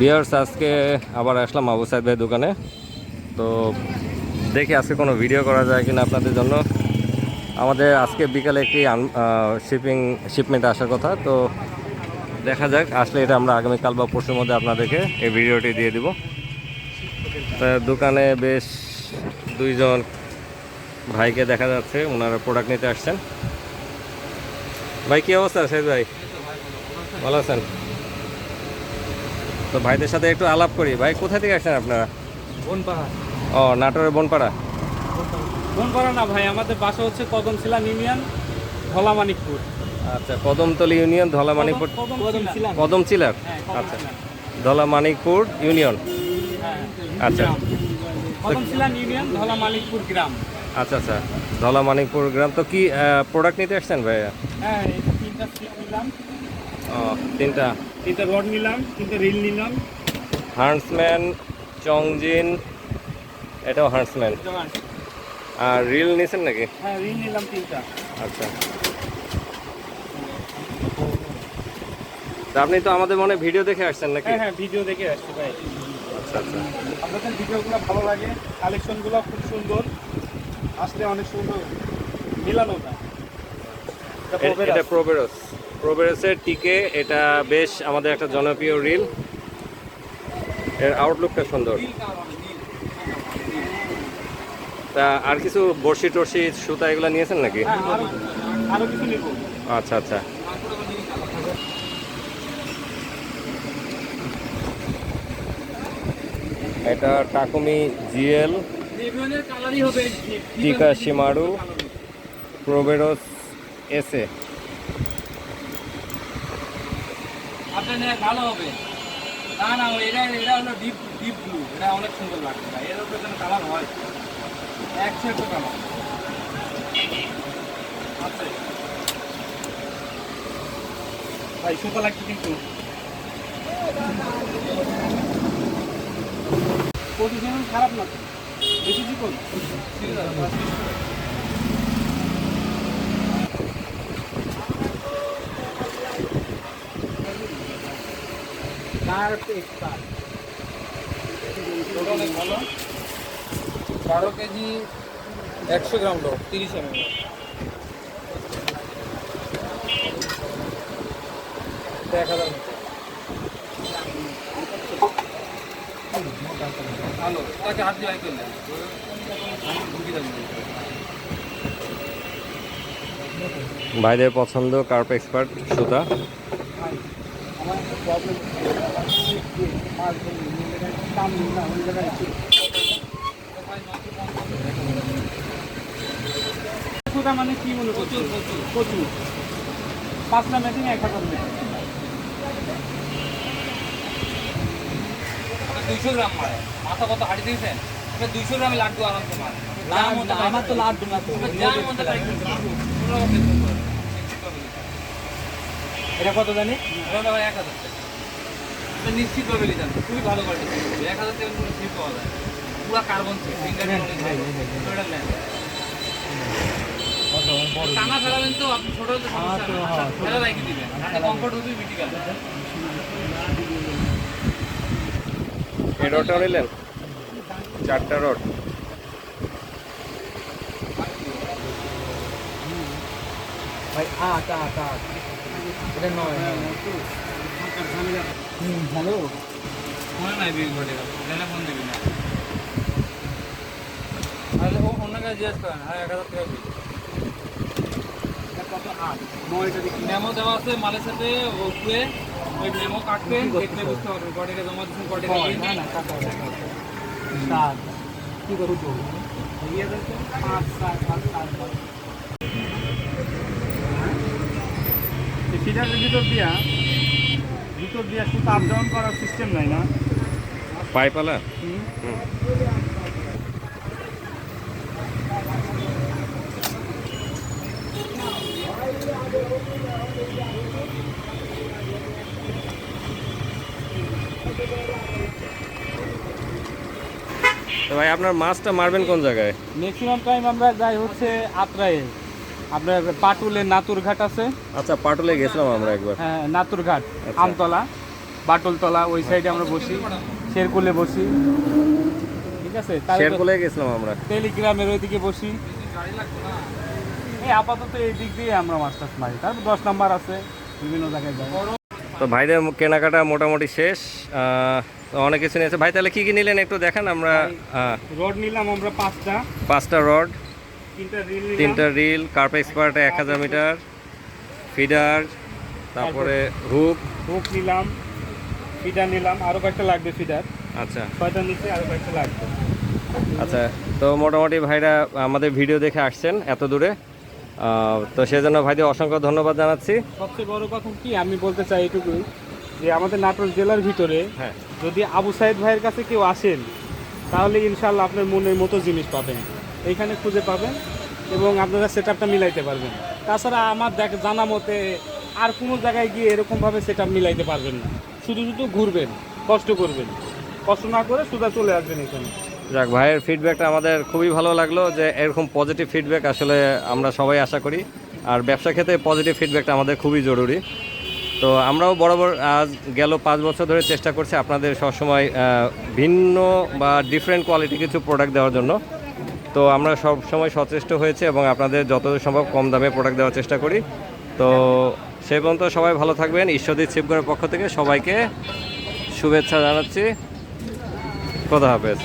বিয়ার্স আজকে আবার আসলাম আবু সাইদ ভাই দোকানে। তো দেখি আজকে কোনো ভিডিও করা যায় কিনা আপনাদের জন্য। আমাদের আজকে বিকালে একটি শিপিং শিপমেন্ট আসার কথা। তো দেখা যাক, আসলে এটা আমরা আগামীকাল বা পরশুর মধ্যে আপনাদেরকে এই ভিডিওটি দিয়ে দিব। তা দোকানে বেশ দুইজন ভাইকে দেখা যাচ্ছে, ওনারা প্রোডাক্ট নিতে আসছেন। ভাই, কী অবস্থা সাইদ ভাই? ভালো আছেন? তো ভাইদের সাথে একটু আলাপ করি। ভাই কোথা থেকে আসছেন আপনারা? বনপাড়া। ও নাটোরের বনপাড়া। বনপাড়া না ভাই আমাদের বাসা হচ্ছে কদমশিলা ইউনিয়ন ধলামানিকপুর। আচ্ছা কদমতলি ইউনিয়ন ধলামানিকপুর কদমশিলা কদমচিলার হ্যাঁ আচ্ছা। ধলামানিকপুর ইউনিয়ন। আচ্ছা। কদমশিলা ইউনিয়ন ধলামানিকপুর গ্রাম। আচ্ছা আচ্ছা। ধলামানিকপুর গ্রাম। তো কি প্রোডাক্ট নিতে আসছেন ভাইয়া? হ্যাঁ এই তিনটা ও তিনটা। তিনটা রড নিলাম তিনটা রিল নিলাম। হার্সম্যান চংজিন এটাও হার্সম্যান আর রিল নিছেন নাকি? হ্যাঁ রিল নিলাম তিনটা। আচ্ছা। তা আপনি তো আমাদের মনে ভিডিও দেখে আসছেন নাকি? হ্যাঁ হ্যাঁ ভিডিও দেখে আসছি ভাই। আচ্ছা আচ্ছা। আপনাদের ভিডিওগুলো ভালো লাগে কালেকশনগুলো খুব সুন্দর আসলে অনেক সুন্দর মিলানোটা এটা প্রবেরাস। প্রোবেরসের টিকে এটা বেশ আমাদের একটা জনপ্রিয় রিল। এর আউটলুকটা সুন্দর। তা আর কিছু বড়শি টর্শি সুতা এগুলো নিয়েছেন নাকি? হ্যাঁ আচ্ছা আচ্ছা। এটা টাকুমি জিএল টিকা শিমারু প্রোবেরস এসে আপনার নেওয়া ভালো হবে। না না, এটা এটা হলো ডিপ ডিপ ব্লু এটা অনেক সুন্দর লাগছে ভাই। এর উপরে কালার হয়। একশো একশো কালার আছে। ভাই, সুতা লাগছে কিন্তু। পজিশন খারাপ না? বেশি চিকন বারো কেজি একশো গ্রাম লোক তিরিশ এম এক ভাইদের পছন্দ কার্প এক্সপার্ট সুতা। মানে কি মনে প্রচুর প্রচুর প্রচুর পাঁচটা মেশিন এক হাজার মেশিন দুইশো গ্রাম মারে মাথা কত হাঁটি দিয়েছেন দুইশো গ্রামে লাড্ডু আরামসে মারে আমার তো লাড্ডু না এটা কত জানি? এক হাজার টাকা। নিশ্চিতভাবে খুবই ভালো কোয়ালিটি এক হাজার টাকা কোনো ঠিক পাওয়া যায়। পুরো কার্বন টানা ফেলাবেন তো আপনি ছোট হতে সমস্যা না। ফেলা রাখি দিবেন কমফোর্ট হবে মিটি গেল এই রডটা নিলেন চারটা রড ভাই আট আট আট। এটা নয়। হুম হ্যালো মনে নাই বিল ঘটে গেল ফোন দিবি না। তাহলে ও অন্য কাছে জিজ্ঞেস করেন হ্যাঁ এক হাজার টাকা কত? আট। মেমো দেওয়া আছে মালের সাথে ওই মেমো কাটবে দেখলে বুঝতে পারবেন কটিকে জমা দিচ্ছেন কটিকে না না কাটা সাত। কি করব ইয়ে পাঁচ সাত পাঁচ সাত ফিডারের ভিতর দিয়া ভিতর দিয়া শুধু আপ ডাউন করার সিস্টেম নাই না? পাইপালা। ভাই আপনার মাছটা মারবেন কোন জায়গায়? ম্যাক্সিমাম টাইম আমরা যাই হচ্ছে আত্রায়ে আপনার পাটুলে নাতুর ঘাট আছে। আচ্ছা পাটুলে গেছিলাম আমরা একবার। হ্যাঁ নাতুর ঘাট আচ্ছা। আমতলা বাটলতলা ওই সাইডে আমরা বসি শেরকুলে বসি। ঠিক আছে শেরকুলে গেছিলাম আমরা। টেলিগ্রামের ওইদিকে বসি। এই আপাতত এই দিক দিয়ে আমরা মাছ টাছ মারি। তারপর দশ নাম্বার আছে বিভিন্ন জায়গায় যাই। তো ভাইদের কেনাকাটা মোটামুটি শেষ। তো অনেক কিছু নিয়েছে। ভাই তাহলে কি কি নিলেন একটু দেখেন আমরা। রড নিলাম আমরা পাঁচটা। পাঁচটা রড। তিনটা রিল কার্প এক্সপার্ট এক হাজার মিটার ফিডার তারপরে হুক হুক নিলাম ফিডার নিলাম আরও কয়েকটা লাগবে ফিডার আচ্ছা। ছয়টা নিচে আরও কয়েকটা লাগবে। আচ্ছা তো মোটামুটি ভাইরা আমাদের ভিডিও দেখে আসছেন এত দূরে। তো সেজন্য ভাইদের অসংখ্য ধন্যবাদ জানাচ্ছি। সবচেয়ে বড় কথা কি আমি বলতে চাই এটুকুই যে আমাদের নাটোর জেলার ভিতরে হ্যাঁ। যদি আবু সাইদ ভাইয়ের কাছে কেউ আসেন তাহলে ইনশাল্লাহ আপনার মনের মতো জিনিস পাবেন। এইখানে খুঁজে পাবেন এবং আপনারা সেট আপটা মিলাইতে পারবেন। তাছাড়া আমার দেখ, জানা মতে আর কোনো জায়গায় গিয়ে এরকমভাবে সেট আপ মিলাইতে পারবেন না। শুধু শুধু ঘুরবেন, কষ্ট করবেন। কষ্ট না করে সুদা চলে আসবেন এখানে। যাক ভাইয়ের ফিডব্যাকটা আমাদের খুবই ভালো লাগল যে এরকম পজিটিভ ফিডব্যাক আসলে আমরা সবাই আশা করি। আর ব্যবসা ক্ষেত্রে পজিটিভ ফিডব্যাকটা আমাদের খুবই জরুরি। তো আমরাও বরাবর আজ গেল পাঁচ বছর ধরে চেষ্টা করছি আপনাদের সবসময় ভিন্ন বা ডিফারেন্ট কোয়ালিটি কিছু প্রোডাক্ট দেওয়ার জন্য। তো আমরা সব সময় সচেষ্ট হয়েছে এবং আপনাদের যতদূর সম্ভব কম দামে প্রোডাক্ট দেওয়ার চেষ্টা করি। তো সে পর্যন্ত সবাই ভালো থাকবেন। ঈশ্বরদীপ শিবগড়ের পক্ষ থেকে সবাইকে শুভেচ্ছা জানাচ্ছি। কথা হাফেজ।